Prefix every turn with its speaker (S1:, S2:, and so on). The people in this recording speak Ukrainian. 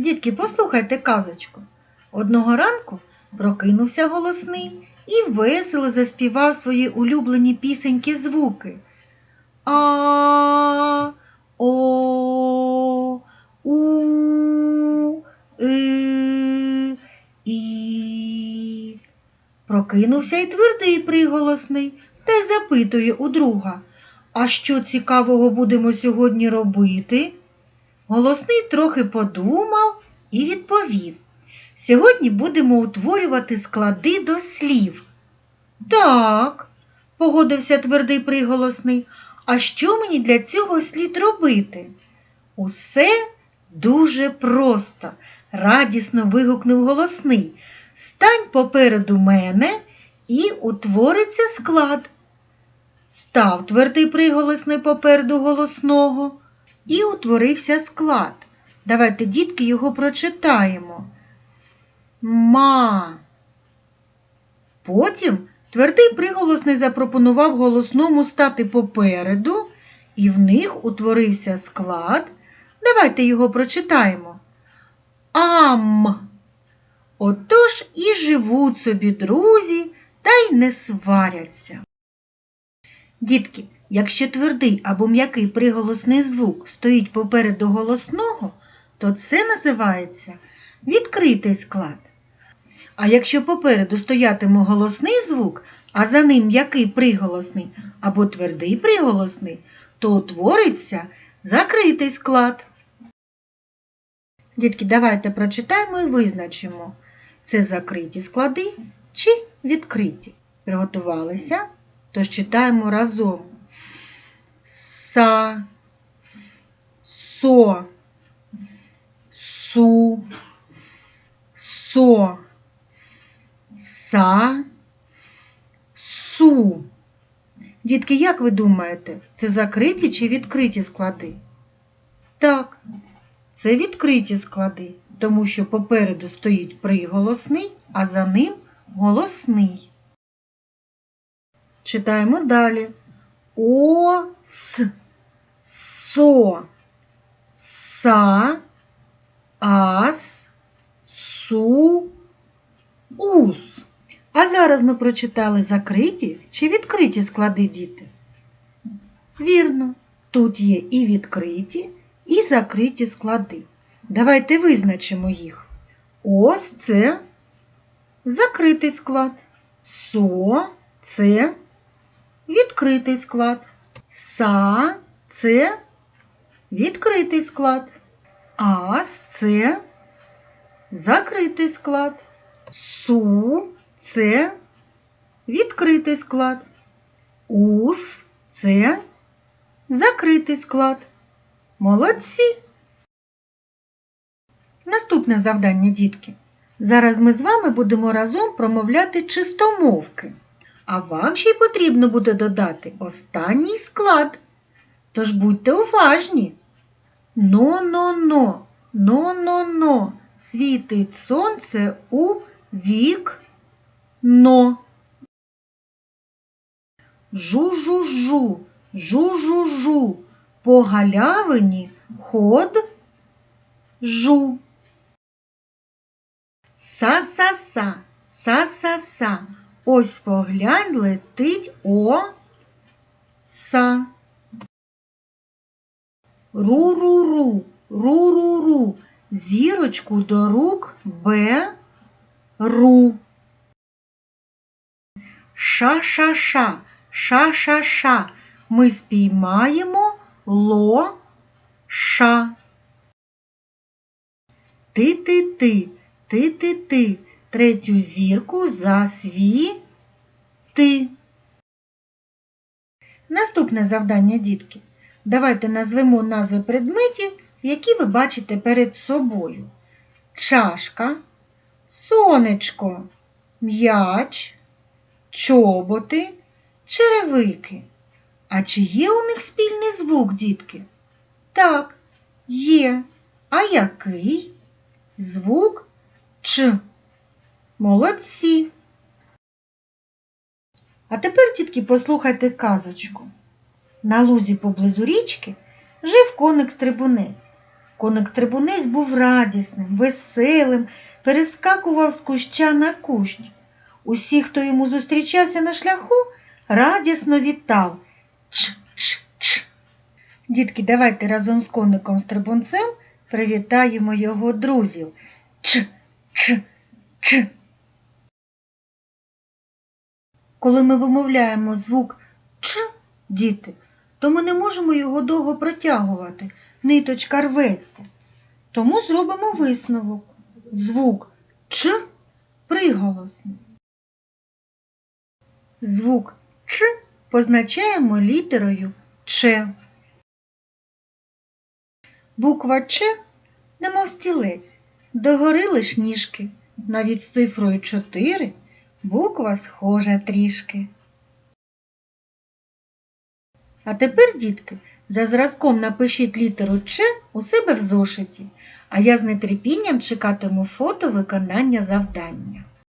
S1: Дітки, послухайте казочку. Одного ранку прокинувся голосний і весело заспівав свої улюблені пісеньки звуки. А, о, у, і. Прокинувся й твердий приголосний та й запитує у друга. А що цікавого будемо сьогодні робити? Голосний трохи подумав і відповів. Сьогодні будемо утворювати склади до слів. Так, погодився твердий приголосний. А що мені для цього слід робити? Усе дуже просто, радісно вигукнув голосний. Стань попереду мене і утвориться склад. Став твердий приголосний попереду голосного і утворився склад. Давайте, дітки, його прочитаємо. Ма. Потім твердий приголосний запропонував голосному стати попереду, і в них утворився склад. Давайте його прочитаємо. Ам. Отож і живуть собі друзі та й не сваряться. Дітки, якщо твердий або м'який приголосний звук стоїть попереду голосного, то це називається відкритий склад. А якщо попереду стоятиме голосний звук, а за ним м'який приголосний або твердий приголосний, то утвориться закритий склад. Дітки, давайте прочитаємо і визначимо, це закриті склади чи відкриті. Приготувалися? Тож читаємо разом. Са, со, су, со, са, су. Дітки, як ви думаєте, це закриті чи відкриті склади? Так, це відкриті склади, тому що попереду стоїть приголосний, а за ним голосний. Читаємо далі. О, с, со, са, ас, су, ус. А зараз ми прочитали закриті чи відкриті склади діти. Вірно, тут є і відкриті, і закриті склади. Давайте визначимо їх. Ось це закритий склад. Со це відкритий склад. Са це відкритий склад. Ас це закритий склад. Су це відкритий склад. Ус це закритий склад. Молодці. Наступне завдання, дітки. Зараз ми з вами будемо разом промовляти чистомовки. А вам ще й потрібно буде додати останній склад. Тож будьте уважні. Но-но-но, но-но-но, світить сонце у вік но. Жу-жу-жу, жу-жу-жу, по галявині ход жу. Са-са-са, са-са-са, ось поглянь летить о са. Ру-ру-ру, ру-ру-ру, зірочку до рук бе ру. Ша-ша-ша, ша-ша-ша, ми спіймаємо ло ша. Ти-ти-ти, ти-ти-ти, третю зірку за сві ти. Наступне завдання, дітки. Давайте назвемо назви предметів, які ви бачите перед собою. Чашка, сонечко, м'яч, чоботи, черевики. А чи є у них спільний звук, дітки? Так, є. А який? Звук Ч. Молодці. А тепер, дітки, послухайте казочку. На лузі поблизу річки жив коник стрибунець. Коник-стрибунець був радісним, веселим, перескакував з куща на кущ. Усі, хто йому зустрічався на шляху, радісно вітав. Ч-ч-ч. Дітки, давайте разом з коником стрибунцем привітаємо його друзів. Ч-ч-ч. Коли ми вимовляємо звук Ч, діти, то ми не можемо його довго протягувати, ниточка рветься. Тому зробимо висновок. Звук Ч приголосний. Звук Ч позначаємо літерою Ч. Буква Ч, немов стілець, догори лиш ніжки. Навіть з цифрою 4 буква схожа трішки. А тепер, дітки, за зразком напишіть літеру Ч у себе в зошиті, а я з нетерпінням чекатиму фото виконання завдання.